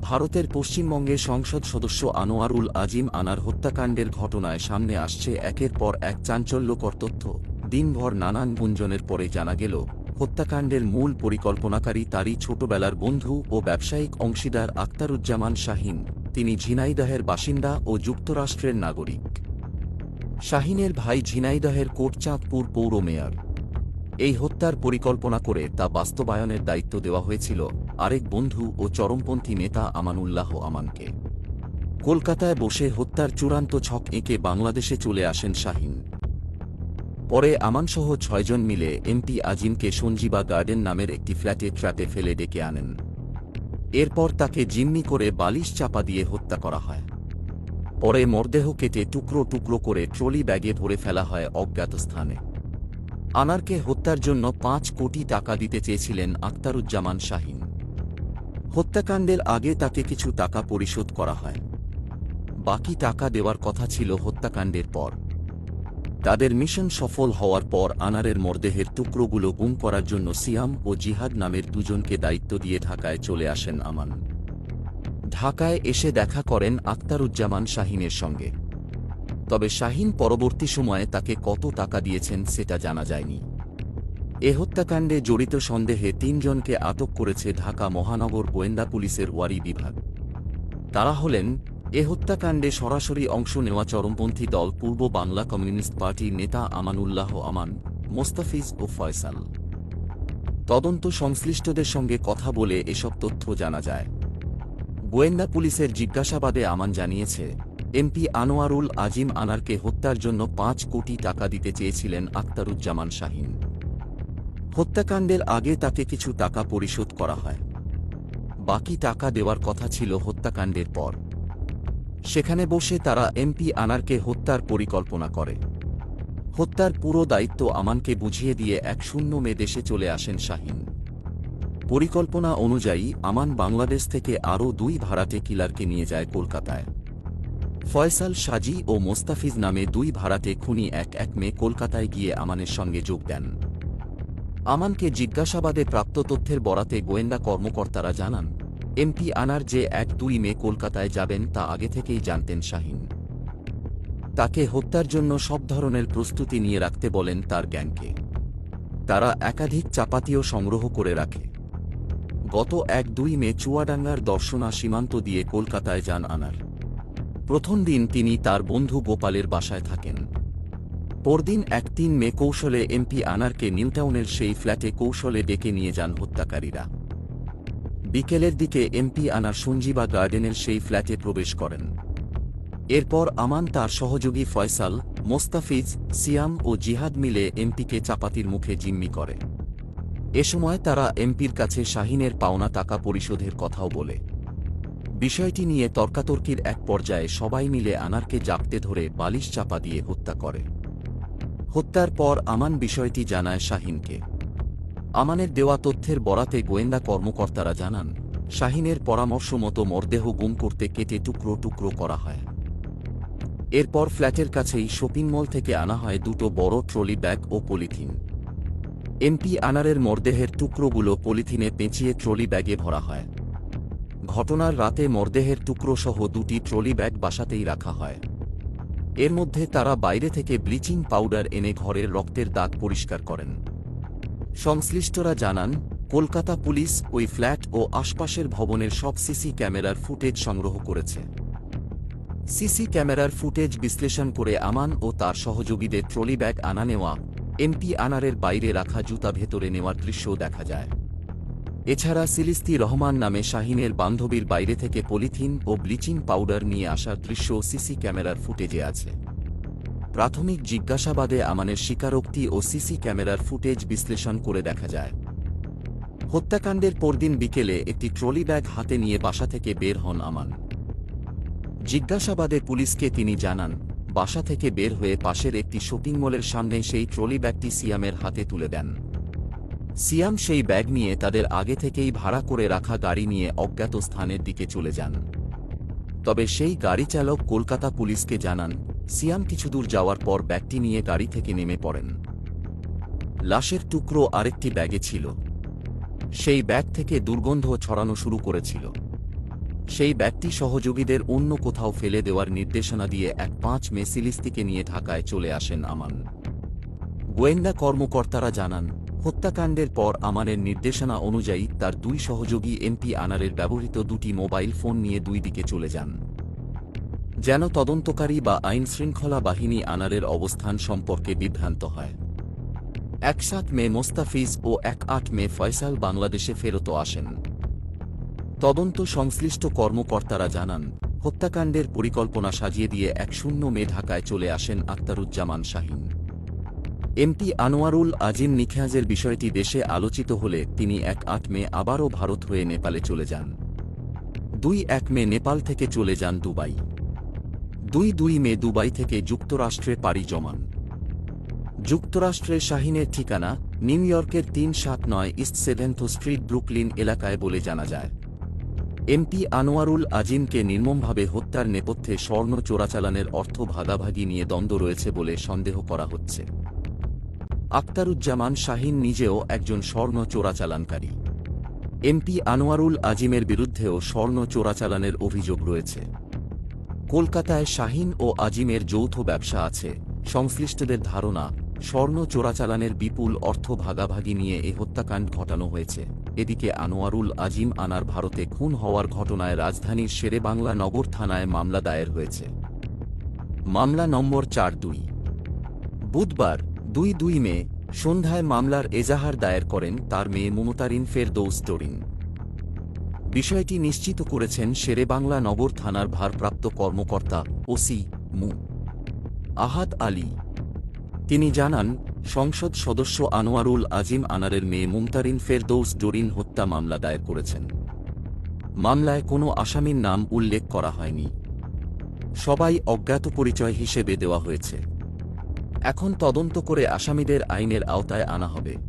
ভারতের পশ্চিমবঙ্গে সংসদ সদস্য আনোয়ারুল আজিম আনার হত্যাকাণ্ডের ঘটনায় সামনে আসছে একের পর এক চাঞ্চল্যকর তথ্য। দিনভর নানান গুঞ্জনের পরে জানা গেল, হত্যাকাণ্ডের মূল পরিকল্পনাকারী তারই ছোটবেলার বন্ধু ও ব্যবসায়িক অংশীদার আক্তারুজ্জামান শাহিন। তিনি ঝিনাইদহের বাসিন্দা ও যুক্তরাষ্ট্রের নাগরিক। শাহিনের ভাই ঝিনাইদহের কোটচাঁদপুর পৌর মেয়র। এই হত্যার পরিকল্পনা করে তা বাস্তবায়নের দায়িত্ব দেওয়া হয়েছিল আরেক বন্ধু ও চরমপন্থী নেতা আমানুল্লাহ আমানকে। কলকাতায় বসে হত্যার চূড়ান্ত ছক এঁকে বাংলাদেশে চলে আসেন শাহিন। পরে আমানসহ ছয়জন মিলে এমপি আজিমকে সঞ্জীবা গার্ডেন নামের একটি ফ্ল্যাটে ট্র্যাপে ফেলে ডেকে আনেন। এরপর তাকে জিম্মি করে বালিশ চাপা দিয়ে হত্যা করা হয়। পরে মরদেহ কেটে টুকরো টুকরো করে ট্রলি ব্যাগে ভরে ফেলা হয় অজ্ঞাত স্থানে। আনারকে হত্যার জন্য পাঁচ কোটি টাকা দিতে চেয়েছিলেন আক্তারুজ্জামান শাহিন। হত্যাকাণ্ডের আগে তাকে কিছু টাকা পরিশোধ করা হয়। বাকি টাকা দেওয়ার কথা ছিল হত্যাকাণ্ডের পর। তাদের মিশন সফল হওয়ার পর আনারের মরদেহের টুকরোগুলো গুম করার জন্য সিয়াম ও জিহাদ নামের দুজনকে দায়িত্ব দিয়ে ঢাকায় চলে আসেন আমান। ঢাকায় এসে দেখা করেন আক্তারুজ্জামান শাহিনের সঙ্গে। তবে শাহিন পরবর্তী সময়ে তাকে কত টাকা দিয়েছেন সেটা জানা যায়নি। এ হত্যাকাণ্ডে জড়িত সন্দেহে তিনজনকে আটক করেছে ঢাকা মহানগর গোয়েন্দা পুলিশের ওয়ারি বিভাগ। তারা হলেন, এ হত্যাকাণ্ডে সরাসরি অংশ নেওয়া চরমপন্থী দল পূর্ব বাংলা কমিউনিস্ট পার্টির নেতা আমানুল্লাহ আমান, মোস্তাফিজ ও ফয়সাল। তদন্ত সংশ্লিষ্টদের সঙ্গে কথা বলে এসব তথ্য জানা যায়। গোয়েন্দা পুলিশের জিজ্ঞাসাবাদে আমান জানিয়েছে, এমপি আনোয়ারুল আজিম আনারকে হত্যার জন্য পাঁচ কোটি টাকা দিতে চেয়েছিলেন আক্তারুজ্জামান শাহিন। হত্যাকাণ্ডের আগে তাকে কিছু টাকা পরিশোধ করা হয়। বাকি টাকা দেওয়ার কথা ছিল হত্যাকাণ্ডের পর। সেখানে বসে তারা এমপি আনারকে হত্যার পরিকল্পনা করে। হত্যার পুরো দায়িত্ব আমানকে বুঝিয়ে দিয়ে এক শূন্য মে দেশে চলে আসেন শাহিন। পরিকল্পনা অনুযায়ী আমান বাংলাদেশ থেকে আরও দুই ভাড়াটে কিলারকে নিয়ে যায় কলকাতায়। ফয়সাল সাজি ও মোস্তাফিজ নামে দুই ভাড়াটে খুনি এক এক মে কলকাতায় গিয়ে আমানের সঙ্গে যোগ দেন। আমানকে জিজ্ঞাসাবাদে প্রাপ্ত তথ্যের বরাতে গোয়েন্দা কর্মকর্তারা জানান, এমপি আনার যে এক দুই মে কলকাতায় যাবেন তা আগে থেকেই জানতেন শাহিন। তাকে হত্যার জন্য সব ধরনের প্রস্তুতি নিয়ে রাখতে বলেন তার গ্যাংকে। তারা একাধিক চাপাতিও সংগ্রহ করে রাখে। গত এক দুই মে চুয়াডাঙ্গার দর্শনা সীমান্ত দিয়ে কলকাতায় যান আনার। প্রথম দিন তিনি তার বন্ধু গোপালের বাসায় থাকেন। পরদিন এক তিন মে কৌশলে এমপি আনারকে নিউটাউনের সেই ফ্ল্যাটে কৌশলে ডেকে নিয়ে যান হত্যাকারীরা। বিকেলের দিকে এমপি আনার সঞ্জীবা গার্ডেনের সেই ফ্ল্যাটে প্রবেশ করেন। এরপর আমান তার সহযোগী ফয়সাল, মোস্তাফিজ, সিয়াম ও জিহাদ মিলে এমপিকে চাপাতির মুখে জিম্মি করে। এ সময় তারা এমপির কাছে শাহিনের পাওনা টাকা পরিশোধের কথাও বলে। বিষয়টি নিয়ে তর্কাতর্কির এক পর্যায়ে সবাই মিলে আনারকে জাপতে ধরে বালিশ চাপা দিয়ে হত্যা করে। হত্যার পর আমান বিষয়টি জানায় শাহিনকে। আমানের দেওয়া তথ্যের বরাতে গোয়েন্দা কর্মকর্তারা জানান, শাহিনের পরামর্শ মতো মরদেহ গুম করতে কেটে টুকরো টুকরো করা হয়। এরপর ফ্ল্যাটের কাছেই শপিং মল থেকে আনা হয় দুটো বড় ট্রলি ব্যাগ ও পলিথিন। এমপি আনারের মরদেহের টুকরোগুলো পলিথিনে পেঁচিয়ে ট্রলি ব্যাগে ভরা হয়। ঘটনার রাতে মরদেহের টুকরো সহ দুটি ট্রলি ব্যাগ বাসাতেই রাখা হয়। এর মধ্যে তারা বাইরে থেকে ব্লিচিং পাউডার এনে ঘরের রক্তের দাগ পরিষ্কার করেন। সংশ্লিষ্টরা জানান, কলকাতা পুলিশ ওই ফ্ল্যাট ও আশপাশের ভবনের সব সিসি ক্যামেরার ফুটেজ সংগ্রহ করেছে। সিসি ক্যামেরার ফুটেজ বিশ্লেষণ করে আমান ও তার সহযোগীদের ট্রলি ব্যাগ আনা নেওয়া এমপি আনারের বাইরে রাখা জুতা ভেতরে নেওয়ার দৃশ্যও দেখা যায়। এছাড়া সিলিস্তি রহমান নামে শাহিনের বান্ধবীর বাইরে থেকে পলিথিন ও ব্লিচিং পাউডার নিয়ে আসার দৃশ্য সিসি ক্যামেরার ফুটেজে আছে। প্রাথমিক জিজ্ঞাসাবাদে আমানের স্বীকারোক্তি ও সিসি ক্যামেরার ফুটেজ বিশ্লেষণ করে দেখা যায়। হত্যাকাণ্ডের পরদিন বিকেলে একটি ট্রলি ব্যাগ হাতে নিয়ে বাসা থেকে বের হন আমান। জিজ্ঞাসাবাদে পুলিশকে তিনি জানান, বাসা থেকে বের হয়ে পাশের একটি শপিং মলের সামনে সেই ট্রলি ব্যাগটি সিয়ামের হাতে তুলে দেন। সিয়াম সেই ব্যাগ নিয়ে তাদের আগে থেকেই ভাড়া করে রাখা গাড়ি নিয়ে অজ্ঞাত স্থানের দিকে চলে যান। তবে সেই গাড়ি চালক কলকাতা পুলিশকে জানান, সিয়াম কিছু দূর যাওয়ার পর ব্যাগটি নিয়ে গাড়ি থেকে নেমে পড়েন। লাশের টুকরো আরেকটি ব্যাগে ছিল। সেই ব্যাগ থেকে দুর্গন্ধ ছড়ানো শুরু করেছিল। সেই ব্যাগটি সহযোগীদের অন্য কোথাও ফেলে দেওয়ার নির্দেশনা দিয়ে এক পাঁচ মেসিলিস্তিকে নিয়ে ঢাকায় চলে আসেন আমান। গোয়েন্দা কর্মকর্তারা জানান হত্যাকাণ্ডের পর আমানের নির্দেশনা অনুযায়ী তার দুই সহযোগী এমপি আনারের ব্যবহৃত দুটি মোবাইল ফোন নিয়ে দুই দিকে চলে যান। যেন তদন্তকারী বা আইন শৃঙ্খলা বাহিনী আনারের অবস্থান সম্পর্কে বিভ্রান্ত হয়। এক সাত মে মোস্তাফিজ ও এক আট মে ফয়সাল বাংলাদেশে ফেরত আসেন। তদন্ত সংশ্লিষ্ট কর্মকর্তারা জানান, হত্যাকাণ্ডের পরিকল্পনা সাজিয়ে দিয়ে এক শূন্য মে ঢাকায় চলে আসেন আক্তারুজ্জামান শাহিন। এমপি আনোয়ারুল আজিম নিখাজের বিষয়টি দেশে আলোচিত হলে তিনি এক আট মে আবারও ভারত হয়ে নেপালে চলে যান। দুই এক মে নেপাল থেকে চলে যান দুবাই। দুই দুই মে দুবাই থেকে যুক্তরাষ্ট্রে পাড়ি জমান। যুক্তরাষ্ট্রের শাহিনের ঠিকানা নিউ ইয়র্কের তিন সাত নয় ইস্ট সেভেন্থ স্ট্রিট ব্রুকলিন এলাকায় বলে জানা যায়। এমপি আনোয়ারুল আজিমকে নির্মমভাবে হত্যার নেপথ্যে স্বর্ণ চোরাচালানের অর্থ ভাগাভাগি নিয়ে দ্বন্দ্ব রয়েছে বলে সন্দেহ করা হচ্ছে। আক্তারুজ্জামান শাহিন নিজেও একজন স্বর্ণ চোরাচালানকারী। এমপি আনোয়ারুল আজিমের বিরুদ্ধেও স্বর্ণ চোরাচালানের অভিযোগ রয়েছে। কলকাতায় শাহিন ও আজিমের যৌথ ব্যবসা আছে। সংশ্লিষ্টদের ধারণা, স্বর্ণ চোরাচালানের বিপুল অর্থ ভাগাভাগি নিয়ে এ হত্যাকাণ্ড ঘটানো হয়েছে। এদিকে আনোয়ারুল আজিম আনার ভারতে খুন হওয়ার ঘটনায় রাজধানীর শেরেবাংলা নগর থানায় মামলা দায়ের হয়েছে। মামলা নম্বর চার দুই। বুধবার দুই দুই মে, সন্ধ্যায় মামলার এজাহার দায়ের করেন তার মেয়ে মমতারিন ফেরদৌস টরিন বিষয়টি নিশ্চিত করেছেন শেরেবাংলা নগর থানার ভারপ্রাপ্ত কর্মকর্তা ওসি মু। আহাত আলী। তিনি জানান, সংসদ সদস্য আনোয়ারুল আজিম আনারের মেয়ে মুমতারিন ফেরদৌস ডোরিন হত্যা মামলা দায়ের করেছেন। মামলায় কোনো আসামির নাম উল্লেখ করা হয়নি। সবাই অজ্ঞাত পরিচয় হিসেবে দেওয়া হয়েছে। এখন তদন্ত করে আসামিদের আইনের আওতায় আনা হবে।